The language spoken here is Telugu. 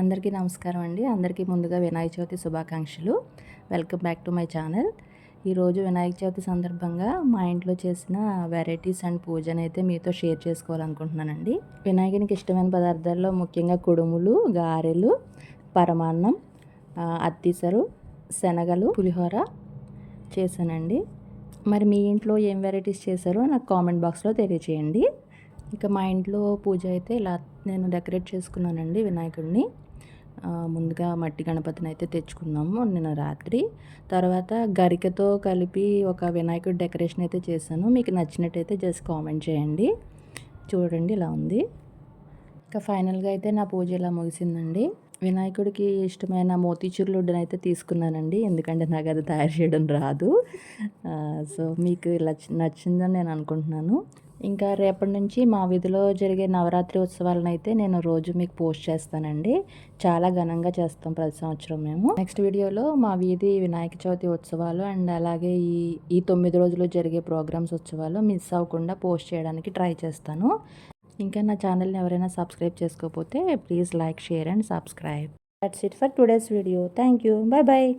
అందరికీ నమస్కారం అండి. అందరికీ ముందుగా వినాయక చవితి శుభాకాంక్షలు. Welcome back to my channel. ఈరోజు వినాయక చవితి సందర్భంగా మా ఇంట్లో చేసిన వెరైటీస్ అండ్ పూజను అయితే మీతో షేర్ చేసుకోవాలనుకుంటున్నానండి. వినాయకునికి ఇష్టమైన పదార్థాల్లో ముఖ్యంగా కుడుములు గారెలు పరమాన్నం అత్తిసరు శనగలు పులిహోర చేశానండి. మరి మీ ఇంట్లో ఏం వెరైటీస్ చేశారో నాకు కామెంట్ బాక్స్లో తెలియచేయండి. ఇక మా ఇంట్లో పూజ అయితే ఇలా నేను డెకరేట్ చేసుకున్నానండి వినాయకుడిని. ముందుగా మట్టి గణపతిని అయితే తెచ్చుకున్నాము నిన్న రాత్రి. తర్వాత గరికతో కలిపి ఒక వినాయకుడి డెకరేషన్ అయితే చేశాను. మీకు నచ్చినట్టయితే జస్ట్ కామెంట్ చేయండి. చూడండి ఇలా ఉంది. ఇంకా ఫైనల్గా అయితే నా పూజ ఇలా ముగిసిందండి. వినాయకుడికి ఇష్టమైన మోతీచూర్ లడ్డుని అయితే తీసుకున్నానండి. ఎందుకంటే నాకు అది తయారు చేయడం రాదు. సో మీకు ఇలా నచ్చిందని నేను అనుకుంటున్నాను. ఇంకా రేపటి నుంచి మా వీధిలో జరిగే నవరాత్రి ఉత్సవాలను అయితే నేను రోజు మీకు పోస్ట్ చేస్తానండి. చాలా ఘనంగా చేస్తాం ప్రతి సంవత్సరం మేము. నెక్స్ట్ వీడియోలో మా వీధి వినాయక చవితి ఉత్సవాలు అండ్ అలాగే ఈ ఈ తొమ్మిది రోజులు జరిగే ప్రోగ్రామ్స్ ఉత్సవాలు మిస్ అవ్వకుండా పోస్ట్ చేయడానికి ట్రై చేస్తాను. ఇంకా నా ఛానల్ని ఎవరైనా సబ్స్క్రైబ్ చేసుకోకపోతే please like share and subscribe. That's it for today's video thank you bye bye